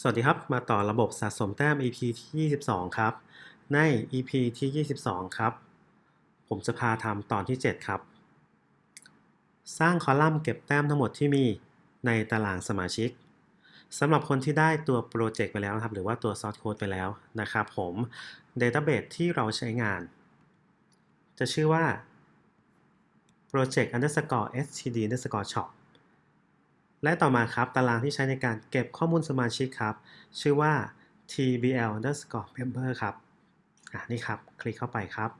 สวัสดีครับ มาต่อระบบสะสมแต้ม EP ที่ 22 ครับ ใน EP ที่ 22 ครับ ผมจะพาทำตอนที่ 7 ครับ สร้างคอลัมน์เก็บแต้มทั้งหมดที่มีในตารางสมาชิกสำหรับคนที่ได้ตัวโปรเจกต์ไปแล้วนะครับ หรือว่าตัวซอสโค้ดไปแล้วนะครับผม Database ที่เราใช้งาน จะชื่อว่า project underscore std underscore shop และต่อมาครับตารางที่ใช้ในการเก็บข้อมูลสมาชิกครับ ชื่อว่า tbl underscore member ครับอะนี่ครับ คลิกเข้าไปครับ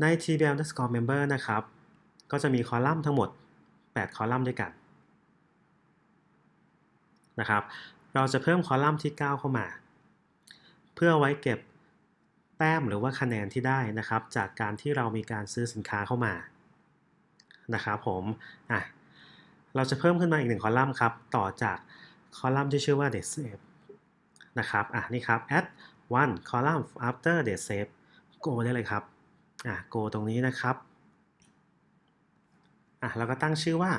ใน tbl underscore member นะครับ ก็จะมีคอลัมน์ทั้งหมด 8 คอลัมน์ด้วยกันนะครับ เราจะเพิ่มคอลัมน์ที่ 9 เข้ามา เพื่อไว้เก็บแต้มหรือว่าคะแนนที่ได้นะครับ จากการที่เรามีการซื้อสินค้าเข้ามานะครับผมอะ เราจะเพิ่มขึ้นมาอีกหนึ่งคอลัมน์ครับ ต่อจากคอลัมน์ที่ชื่อว่า date save นะครับ อะนี่ครับ add one column after date save go ได้เลยครับ อะ go ตรงนี้นะครับ อะเราก็ตั้งชื่อว่า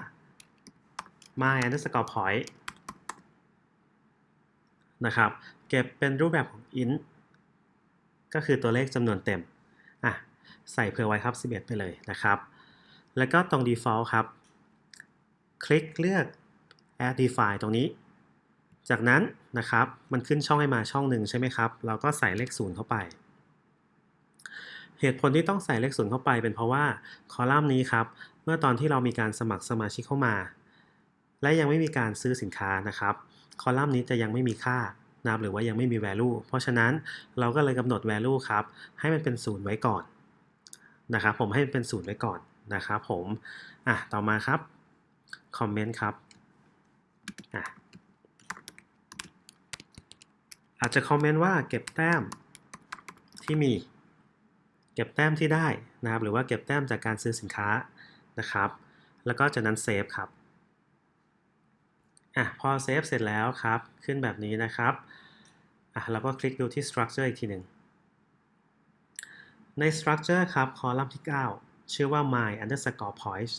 my underscore point นะครับ เก็บเป็นรูปแบบของ int ก็คือตัวเลขจำนวนเต็ม อะ ใส่เผื่อไว้ครับ 11 ไปเลยนะครับ แล้วก็ตรง default ครับ คลิกเลือก add define ตรงนี้ จากนั้นนะครับมันขึ้นช่องให้มาช่องหนึ่งใช่ไหมครับ เราก็ใส่เลขศูนย์เข้าไป เหตุผลที่ต้องใส่เลขศูนย์เข้าไป เป็นเพราะว่าคอลัมน์นี้ครับเมื่อตอนที่เรามีการสมัครสมาชิกเข้ามา และยังไม่มีการซื้อสินค้านะครับคอลัมน์นี้จะยังไม่มีค่านะครับหรือว่ายังไม่มี value เพราะฉะนั้นเราก็เลยกำหนด value ครับให้มันเป็นศูนย์ไว้ก่อนนะครับผมให้มันเป็นศูนย์ไว้ก่อนนะครับผมอะต่อมาครับ คอมเมนต์ครับอาจจะคอมเมนต์ว่าเก็บแต้มที่มี เก็บแต้มที่ได้นะครับ หรือว่าเก็บแต้มจากการซื้อสินค้านะครับ แล้วก็จากนั้นเซฟครับอะพอเซฟเสร็จแล้วครับ ขึ้นแบบนี้นะครับอะเราก็คลิกดูที่ structure อีกทีหนึ่งใน structure ครับ คอลัมน์ที่ 9 ชื่อว่า my underscore points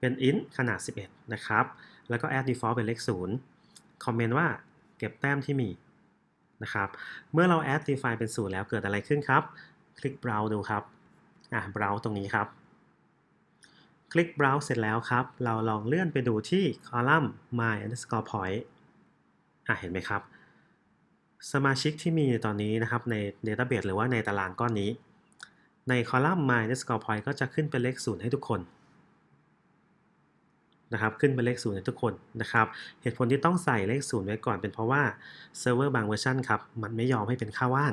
เป็น int ขนาด 11 นะครับ แล้วก็ add default เป็นเลข 0 คอมเมนต์ว่าเก็บแต้มที่มีนะครับ เมื่อเรา add define เป็น 0 แล้วเกิดอะไรขึ้นครับ คลิก browse ดูครับ อะ browse ตรงนี้ครับ คลิก browse เสร็จแล้วครับ เราลองเลื่อนไปดูที่คอลัมน์ my underscore point อะ เห็นไหมครับ สมาชิกที่มีตอนนี้นะครับใน database หรือว่าในตารางก้อนนี้ ในคอลัมน์ my underscore point ก็จะขึ้นเป็นเลข 0 ให้ทุกคน นะครับขึ้นเป็นเลขศูนย์ทุกคนนะครับเหตุผลที่ต้องใส่เลขศูนย์ไว้ก่อนเป็นเพราะว่าเซิร์ฟเวอร์บางเวอร์ชันครับมันไม่ยอมให้เป็นค่าว่าง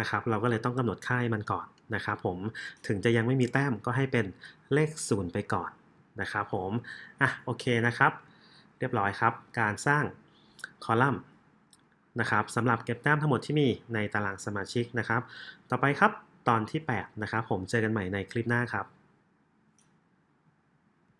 นะครับเราก็เลยต้องกำหนดค่าให้มันก่อนนะครับผมถึงจะยังไม่มีแต้มก็ให้เป็นเลขศูนย์ไปก่อนนะครับผมอะโอเคนะครับ เรียบร้อยครับ การสร้างคอลัมน์นะครับสำหรับเก็บแต้มทั้งหมดที่มีในตารางสมาชิกนะครับ ต่อไปครับตอนที่ 8 นะครับ ผมเจอกันใหม่ในคลิปหน้าครับ